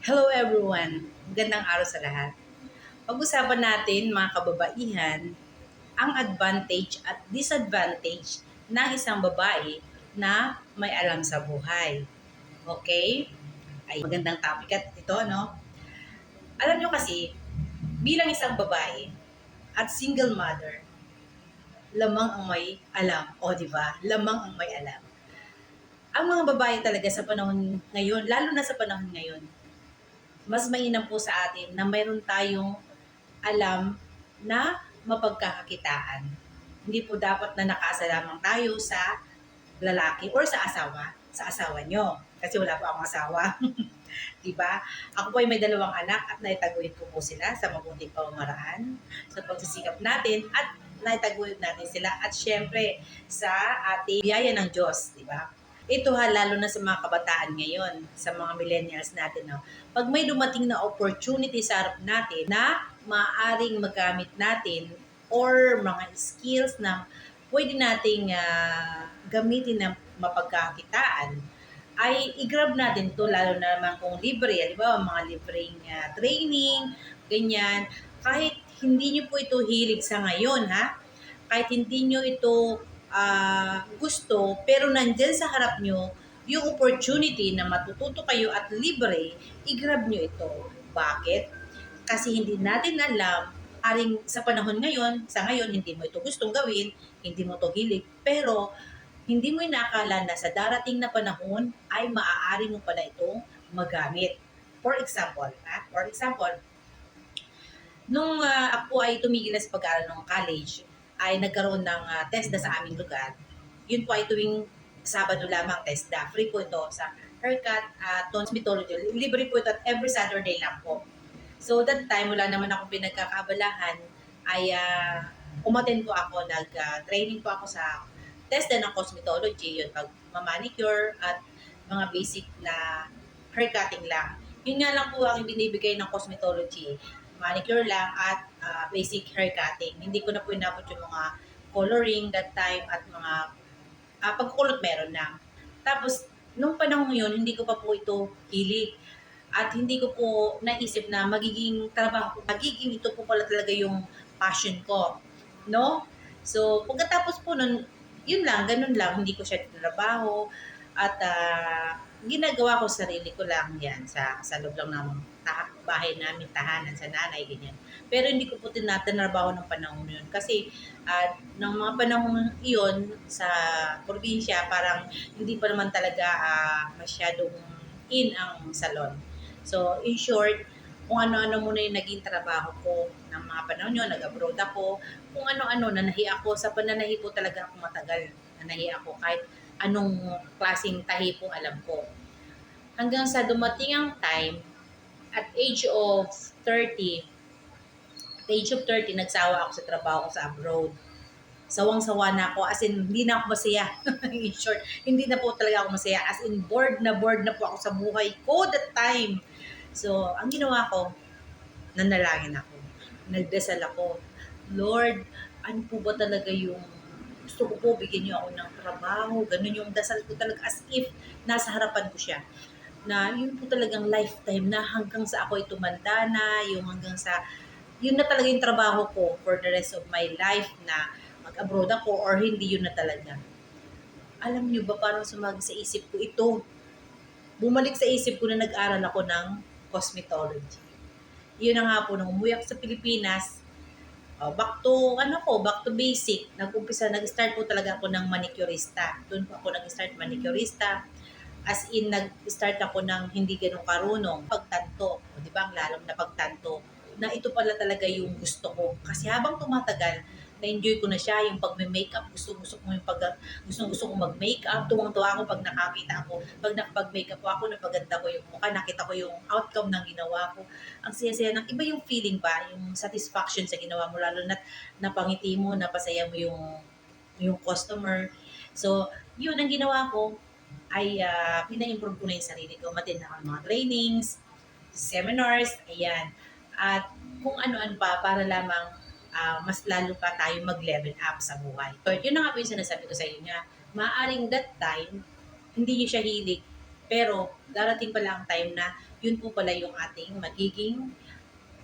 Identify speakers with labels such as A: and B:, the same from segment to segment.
A: Hello everyone! Magandang araw sa lahat. Pag-usapan natin mga kababaihan ang advantage at disadvantage ng isang babae na may alam sa buhay. Okay? Ay magandang topic at ito, no? Alam nyo kasi, bilang isang babae at single mother, lamang ang may alam. O, di ba? Lamang ang may alam. Ang mga babae talaga sa panahon ngayon, lalo na sa panahon ngayon, mas mainam po sa atin na mayroon tayong alam na mapagkakakitaan. Hindi po dapat na nakaasa lamang tayo sa lalaki or sa asawa, sa asawa nyo. Kasi wala po akong asawa. diba? Ako po ay may dalawang anak at naitaguyod ko po sila sa mabuting pamamaraan, sa pagsisikap natin at naitaguyod natin sila at syempre sa ating biyaya ng Diyos, di ba? Ito ha, lalo na sa mga kabataan ngayon, sa mga millennials natin. No? Pag may dumating na opportunity sa harap natin na maaring magamit natin or mga skills na pwede nating ah, gamitin na mapagkakitaan, ay i-grab natin to lalo na naman kung libre, di ba? Mga libreng ah, training, ganyan. Kahit hindi nyo po ito hilig sa ngayon, ha? Kahit hindi nyo ito ah, gusto, pero nandyan sa harap nyo, yung opportunity na matututo kayo at libre, i-grab nyo ito. Bakit? Kasi hindi natin alam, aring sa panahon ngayon, sa ngayon, hindi mo ito gustong gawin, hindi mo ito hilig, pero hindi mo inakala na sa darating na panahon ay maaari mo pala itong magamit. For example, ha? for example, nung ah, ako ay tumigil sa pag-aaral ng college, ay nagkaroon ng ah, TESDA sa aming lugar. Yun po ay tuwing Sabado lamang TESDA. Free po ito sa haircut at cosmetology. Libre po ito at every Saturday lang po. So that time, wala naman akong pinagkakabalahan, ay uh, umaten po ako, nag-training po ako sa TESDA ng cosmetology, yun, pag manicure at mga basic na haircutting lang. Yun nga lang po ang binibigay ng cosmetology manicure lang at uh, basic hair cutting. Hindi ko na po inabot yung mga coloring that time at mga uh, pagkukulot meron na. Tapos, nung panahon yun, hindi ko pa po ito hilig. At hindi ko po naisip na magiging trabaho, magiging ito po pala talaga yung passion ko. No? So, pagkatapos po nun, yun lang, ganun lang, hindi ko siya trabaho. At uh, ginagawa ko sarili ko lang yan sa, sa loob lang ng bahay namin, tahanan sa nanay, ganyan. Pero hindi ko po tinatrabaho ng panahon yun. Kasi at uh, ng mga panahon iyon sa probinsya, parang hindi pa naman talaga uh, masyadong in ang salon. So, in short, kung ano-ano muna yung naging trabaho ko ng mga panahon yun, nag-abroad ako, kung ano-ano, nanahi ako, sa pananahi ko talaga ako matagal, nanahi ako kahit anong klaseng tahi po alam ko. Hanggang sa dumating ang time, at age of 30, at age of 30, nagsawa ako sa trabaho ko sa abroad. Sawang-sawa na ako, as in, hindi na ako masaya. in short, hindi na po talaga ako masaya. As in, bored na bored na po ako sa buhay ko that time. So, ang ginawa ko, nanalangin ako. Nagdasal ako. Lord, ano po ba talaga yung gusto ko po, bigyan niyo ako ng trabaho. Ganun yung dasal ko talaga as if nasa harapan ko siya na yun po talagang lifetime na hanggang sa ako ay tumanda na, yung hanggang sa, yun na talaga yung trabaho ko for the rest of my life na mag-abroad ako or hindi yun na talaga. Alam niyo ba parang sumagi sa isip ko ito? Bumalik sa isip ko na nag-aral ako ng cosmetology. Yun na nga po, nung umuwi ako sa Pilipinas, uh, back to, ano ko, back to basic. Nag-umpisa, nag-start po talaga ako ng manicurista. Doon po ako nag-start manicurista as in nag-start ako ng hindi ganun karunong pagtanto, o di ba, ang lalong na pagtanto, na ito pala talaga yung gusto ko. Kasi habang tumatagal, na-enjoy ko na siya, yung pag-makeup, gusto gusto ko yung pag gusto gusto ko mag-makeup, tuwang-tuwa ako pag nakakita ako, pag nakapag-makeup ako, napaganda ko yung mukha, nakita ko yung outcome ng ginawa ko. Ang saya-saya ng iba yung feeling ba, yung satisfaction sa ginawa mo, lalo na napangiti mo, napasaya mo yung yung customer. So, yun ang ginawa ko ay uh, pina-improve ko na yung sarili ko. Matin ako mga trainings, seminars, ayan. At kung ano-ano pa para lamang uh, mas lalo pa tayo mag-level up sa buhay. So, yun na nga po yung sinasabi ko sa inyo maaring that time, hindi nyo siya hilig, pero darating pala ang time na yun po pala yung ating magiging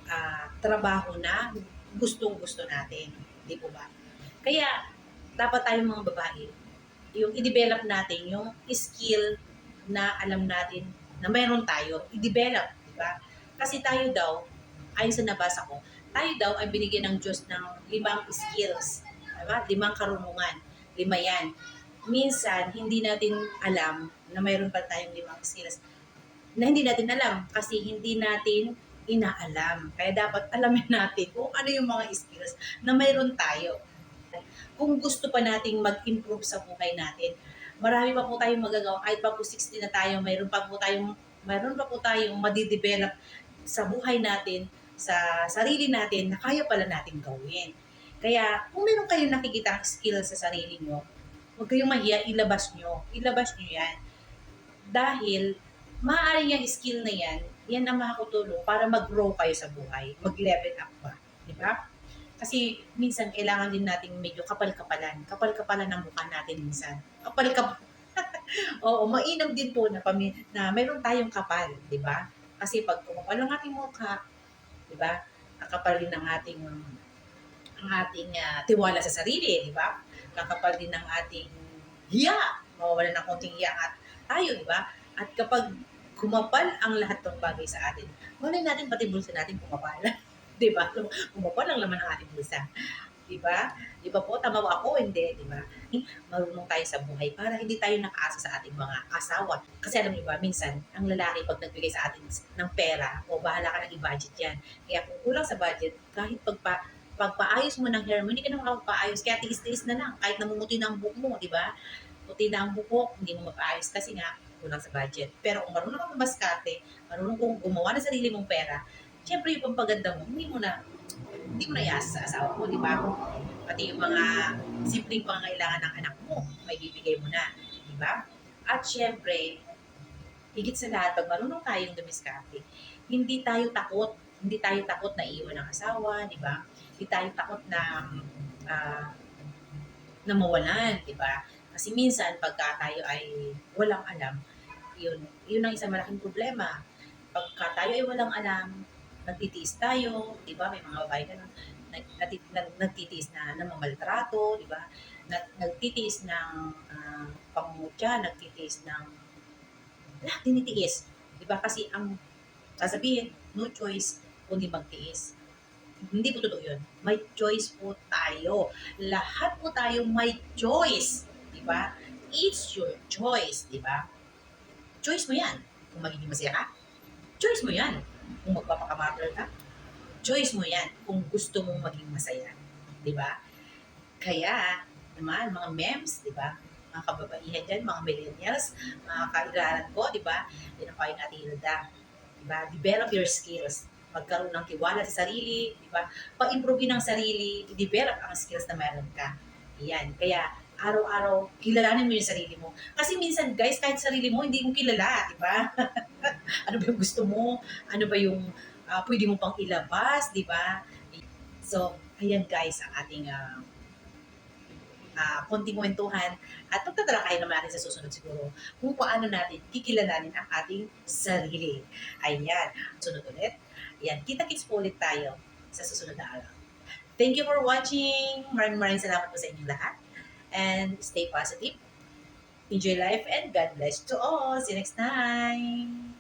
A: ah, trabaho na gustong-gusto natin. Di po ba? Kaya, dapat tayong mga babae, yung i-develop natin yung skill na alam natin na mayroon tayo. I-develop, di ba? Kasi tayo daw, ayon sa nabasa ko, tayo daw ay binigyan ng Diyos ng limang skills. Diba? Limang karunungan. Lima yan. Minsan, hindi natin alam na mayroon pa tayong limang skills na hindi natin alam kasi hindi natin inaalam. Kaya dapat alamin natin kung ano yung mga skills na mayroon tayo. Kung gusto pa nating mag-improve sa buhay natin, marami pa po tayong magagawa. Kahit pa po 60 na tayo, mayroon pa po tayong, mayroon pa po tayong madidevelop sa buhay natin, sa sarili natin na kaya pala natin gawin. Kaya kung meron kayong nakikita skill sa sarili nyo, huwag kayong mahiya, ilabas nyo. Ilabas nyo yan. Dahil maaari yung skill na yan, yan ang makakutulong para mag-grow kayo sa buhay, mag-level up ba. Di ba? Kasi minsan kailangan din natin medyo kapal-kapalan. Kapal-kapalan ang mukha natin minsan. Kapal-kapal. Oo, mainam din po na, pami- na meron tayong kapal, di ba? Kasi pag kumapal ang ating mukha, di ba? Kakapal din ang ating ang ating ah, tiwala sa sarili, di ba? Kakapal din ng ating hiya. Mawawala ng konting hiya at tayo, di ba? At kapag kumapal ang lahat ng bagay sa atin, malay natin pati bulsa natin kumapal. di ba? Kumapal ang laman ng ating bulsa. Di ba? Di ba po? Tama ba ako? Hindi, di ba? Marunong tayo sa buhay para hindi tayo nakaasa sa ating mga asawa. Kasi alam niyo ba, minsan, ang lalaki pag nagbigay sa atin ng pera, o bahala ka nang i-budget yan. Kaya kung kulang sa budget, kahit pagpa, pagpaayos mo ng hair mo, hindi ka na makapagpaayos. Kaya tiis-tiis na lang, kahit namumuti na ang buhok mo, di ba? Puti na ang buhok, hindi mo mapaayos kasi nga, kulang sa budget. Pero kung marunong ka mabaskate, marunong kong gumawa ng sarili mong pera, syempre yung pampaganda mo, hindi mo na, hindi mo na iasa sa asawa mo, di ba? Pati yung mga simpleng pangangailangan ng anak mo, may bibigay mo na, di ba? At syempre, higit sa lahat, pag marunong tayong dumiskarte, hindi tayo takot, hindi tayo takot na iwan ng asawa, di ba? Hindi tayo takot na ah, na mawalan, di ba? Kasi minsan, pagka tayo ay walang alam, yun, yun ang isang malaking problema. Pagka tayo ay walang alam, nagtitiis tayo, di ba? May mga babae ganun, nag, nag, nagtitiis na namamaltrato, di ba? Nag, nagtitiis ng uh, pangmutya, nagtitiis ng lahat tinitiis. Di ba? Kasi ang sasabihin, no choice kundi magtiis. Hindi po totoo yun. May choice po tayo. Lahat po tayo may choice. Di ba? It's your choice. Di ba? Choice mo yan. Kung magiging masaya ka, choice mo yan. Kung magpapakamatter ka, choice mo yan. Kung gusto mong maging masaya. Di ba? Kaya, naman, mga memes, di ba? Mga kababaihan dyan, mga millennials, mga kairaran ko, di ba? Yan ang payo natin, Hilda. Di ba? Develop your skills magkaroon ng tiwala sa sarili, di ba? Pa-improve ng sarili, i-develop ang skills na meron ka. Yan. Kaya, araw-araw, kilalanin mo yung sarili mo. Kasi minsan, guys, kahit sarili mo, hindi mo kilala, di ba? ano ba yung gusto mo? Ano ba yung ah, pwede mo pang ilabas, di ba? So, ayan guys, ang ating ah, ah, konting kwentuhan at pagtatalakayin naman natin sa susunod siguro kung paano natin kikilalanin ang ating sarili. Ayan. Sunod ulit. Ayan. Kita-kits po ulit tayo sa susunod na araw. Thank you for watching. Maraming maraming salamat po sa inyong lahat. And stay positive. Enjoy life and God bless to all. See you next time.